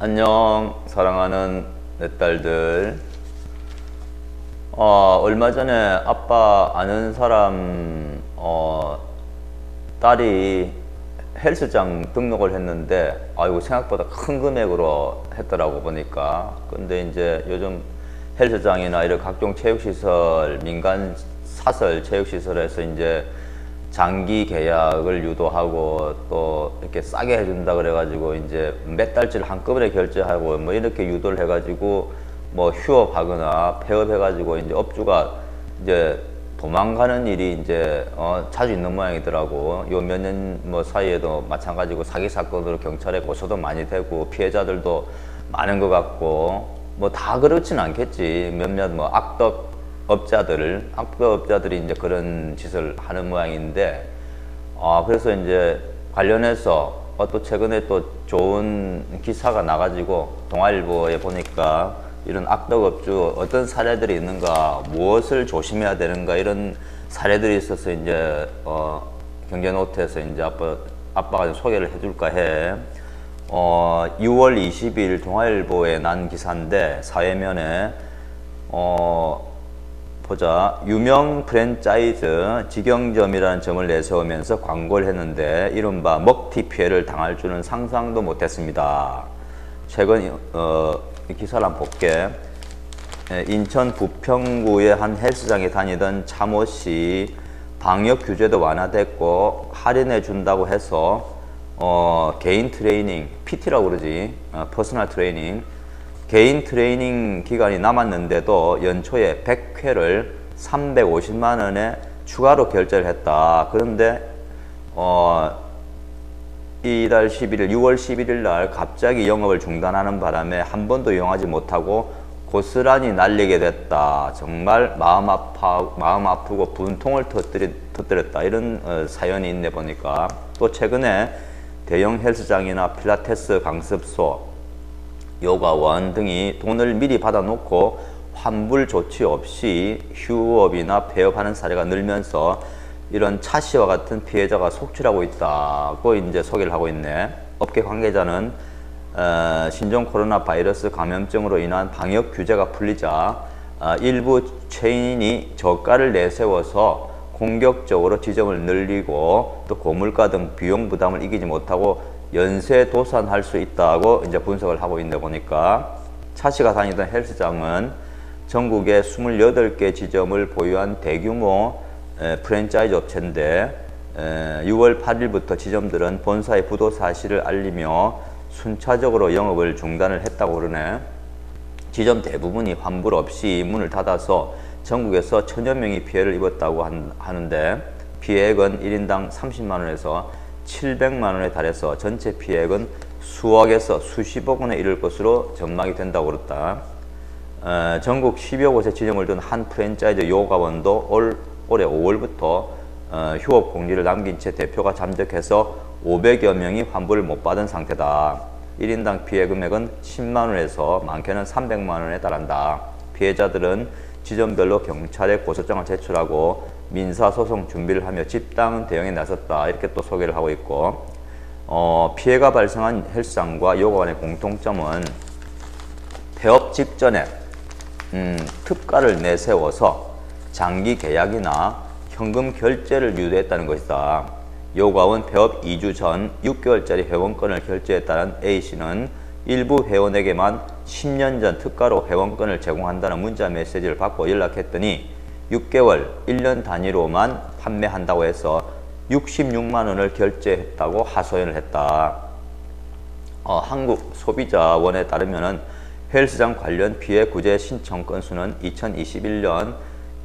안녕, 사랑하는 내 딸들. 어, 얼마 전에 아빠 아는 사람, 어, 딸이 헬스장 등록을 했는데, 아이고, 생각보다 큰 금액으로 했더라고 보니까. 근데 이제 요즘 헬스장이나 이런 각종 체육시설, 민간 사설 체육시설에서 이제 장기 계약을 유도하고 또 이렇게 싸게 해준다 그래가지고 이제 몇 달치를 한꺼번에 결제하고 뭐 이렇게 유도를 해가지고 뭐 휴업하거나 폐업해가지고 이제 업주가 이제 도망가는 일이 이제 어 자주 있는 모양이더라고. 요 몇 년 뭐 사이에도 마찬가지고 사기 사건으로 경찰에 고소도 많이 되고 피해자들도 많은 것 같고 뭐 다 그렇진 않겠지. 몇몇 뭐 악덕 업자들, 악덕업자들이 이제 그런 짓을 하는 모양인데, 아, 그래서 이제 관련해서 어, 또 최근에 또 좋은 기사가 나가지고 동아일보에 보니까 이런 악덕업주 어떤 사례들이 있는가, 무엇을 조심해야 되는가 이런 사례들이 있어서 이제 어, 경제노트에서 이제 아빠, 아빠가 좀 소개를 해줄까 해. 어, 6월 20일 동아일보에 난 기사인데 사회면에 어, 보자 유명 프랜차이즈 직영점이라는 점을 내세우면서 광고를 했는데 이른바 먹튀 피해를 당할 줄은 상상도 못했습니다. 최근 어, 이 기사를 한번 볼게. 예, 인천 부평구의 한 헬스장에 다니던 차모 씨 방역 규제도 완화됐고 할인해 준다고 해서 어, 개인 트레이닝 PT라고 그러지 어, 퍼스널 트레이닝 개인 트레이닝 기간이 남았는데도 연초에 100회를 350만 원에 추가로 결제를 했다. 그런데 어, 이달 11일, 6월 11일 날 갑자기 영업을 중단하는 바람에 한 번도 이용하지 못하고 고스란히 날리게 됐다. 정말 마음 아파, 마음 아프고 분통을 터뜨리, 터뜨렸다. 이런 어, 사연이 있네 보니까 또 최근에 대형 헬스장이나 필라테스 강습소, 요가원 등이 돈을 미리 받아놓고 환불 조치 없이 휴업이나 폐업하는 사례가 늘면서 이런 차 씨와 같은 피해자가 속출하고 있다고 이제 소개를 하고 있네. 업계 관계자는 어, 신종 코로나 바이러스 감염증으로 인한 방역 규제가 풀리자 어, 일부 체인이 저가를 내세워서 공격적으로 지점을 늘리고 또 고물가 등 비용 부담을 이기지 못하고 연쇄 도산할 수 있다고 이제 분석을 하고 있는데 보니까 차 씨가 다니던 헬스장은 전국에 28개 지점을 보유한 대규모 에, 프랜차이즈 업체인데 에, 6월 8일부터 지점들은 본사의 부도 사실을 알리며 순차적으로 영업을 중단을 했다고 그러네. 지점 대부분이 환불 없이 문을 닫아서 전국에서 천여 명이 피해를 입었다고 한- 하는데 피해액은 1인당 30만 원에서 700만 원에 달해서 전체 피해액은 수억에서 수십억 원에 이를 것으로 전망이 된다고 그랬다. 어, 전국 10여 곳에 지점을 둔 한 프랜차이즈 요가원도 올, 올해 5월부터 어, 휴업 공지를 남긴 채 대표가 잠적해서 500여 명이 환불을 못 받은 상태다. 1인당 피해 금액은 10만 원에서 많게는 300만 원에 달한다. 피해자들은 지점별로 경찰에 고소장을 제출하고 민사소송 준비를 하며 집단 대응에 나섰다. 이렇게 또 소개를 하고 있고 어, 피해가 발생한 헬스장과 요가원의 공통점은 폐업 직전에 음, 특가를 내세워서 장기 계약이나 현금 결제를 유도했다는 것이다. 요가원 폐업 2주 전 6개월짜리 회원권을 결제했다는 A씨는 일부 회원에게만 10년 전 특가로 회원권을 제공한다는 문자 메시지를 받고 연락했더니 6개월, 1년 단위로만 판매한다고 해서 66만 원을 결제했다고 하소연을 했다. 어, 한국 소비자원에 따르면은 헬스장 관련 피해 구제 신청 건수는 2021년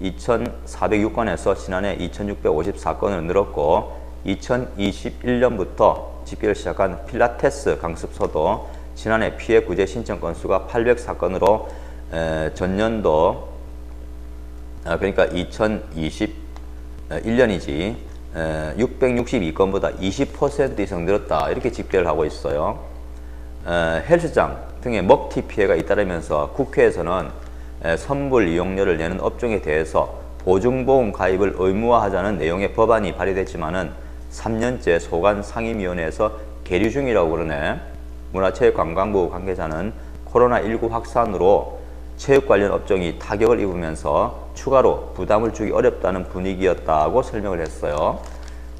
2,406건에서 지난해 2,654건으로 늘었고 2021년부터 집계를 시작한 필라테스 강습소도 지난해 피해 구제 신청 건수가 804건으로 에, 전년도 아, 그러니까 2021년이지 662건보다 20% 이상 늘었다 이렇게 집계를 하고 있어요. 에, 헬스장 등의 먹튀 피해가 잇따르면서 국회에서는 에, 선불 이용료를 내는 업종에 대해서 보증보험 가입을 의무화하자는 내용의 법안이 발의됐지만은 3년째 소관 상임위원회에서 계류 중이라고 그러네. 문화체육관광부 관계자는 코로나19 확산으로 체육 관련 업종이 타격을 입으면서 추가로 부담을 주기 어렵다는 분위기였다고 설명을 했어요.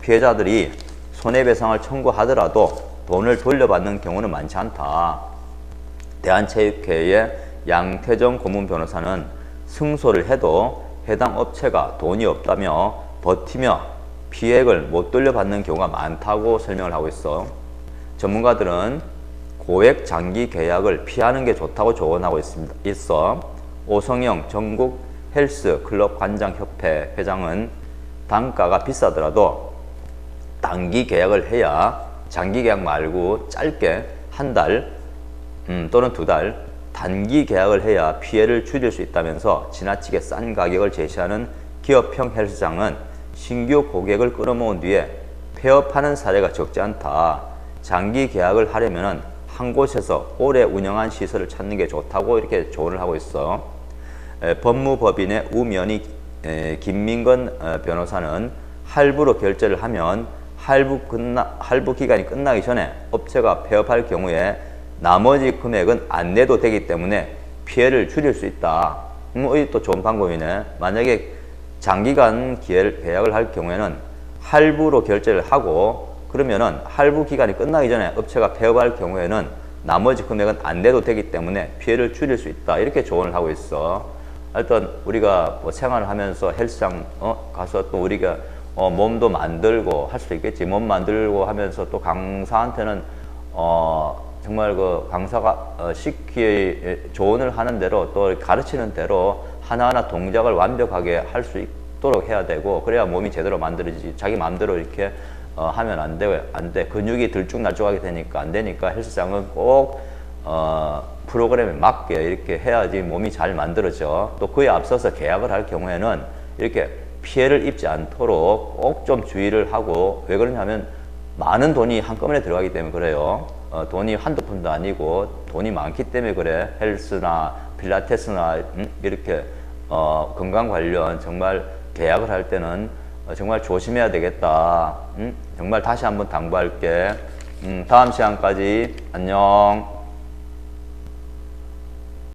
피해자들이 손해배상을 청구하더라도 돈을 돌려받는 경우는 많지 않다. 대한체육회의 양태정 고문 변호사는 승소를 해도 해당 업체가 돈이 없다며 버티며 피해액을 못 돌려받는 경우가 많다고 설명을 하고 있어. 전문가들은 고액 장기 계약을 피하는 게 좋다고 조언하고 있습니다. 있어 오성영 전국 헬스 클럽 관장 협회 회장은 단가가 비싸더라도 단기 계약을 해야 장기 계약 말고 짧게 한 달, 음, 또는 두 달 단기 계약을 해야 피해를 줄일 수 있다면서 지나치게 싼 가격을 제시하는 기업형 헬스장은 신규 고객을 끌어모은 뒤에 폐업하는 사례가 적지 않다. 장기 계약을 하려면 한 곳에서 오래 운영한 시설을 찾는 게 좋다고 이렇게 조언을 하고 있어. 에, 법무법인의 우면희 에, 김민건 어, 변호사는 할부로 결제를 하면 할부 끝나 할부 기간이 끝나기 전에 업체가 폐업할 경우에 나머지 금액은 안 내도 되기 때문에 피해를 줄일 수 있다. 음, 이또 좋은 방법이네. 만약에 장기간 계약을 할 경우에는 할부로 결제를 하고 그러면은 할부 기간이 끝나기 전에 업체가 폐업할 경우에는 나머지 금액은 안 내도 되기 때문에 피해를 줄일 수 있다. 이렇게 조언을 하고 있어. 하여튼 우리가 뭐 생활을 하면서 헬스장 어, 가서 또 우리가 어, 몸도 만들고 할 수 있겠지. 몸 만들고 하면서 또 강사한테는 어, 정말 그 강사가 어, 시키 조언을 하는 대로 또 가르치는 대로 하나하나 동작을 완벽하게 할 수 있도록 해야 되고 그래야 몸이 제대로 만들어지지. 자기 마음대로 이렇게 어, 하면 안 돼. 안 돼. 근육이 들쭉날쭉하게 되니까 안 되니까 헬스장은 꼭 어, 프로그램에 맞게 이렇게 해야지 몸이 잘 만들어져. 또 그에 앞서서 계약을 할 경우에는 이렇게 피해를 입지 않도록 꼭 좀 주의를 하고 왜 그러냐면 많은 돈이 한꺼번에 들어가기 때문에 그래요. 어, 돈이 한두 푼도 아니고 돈이 많기 때문에 그래. 헬스나 필라테스나 음, 이렇게 어, 건강 관련 정말 계약을 할 때는 어, 정말 조심해야 되겠다. 음? 정말 다시 한번 당부할게. 음, 다음 시간까지 안녕.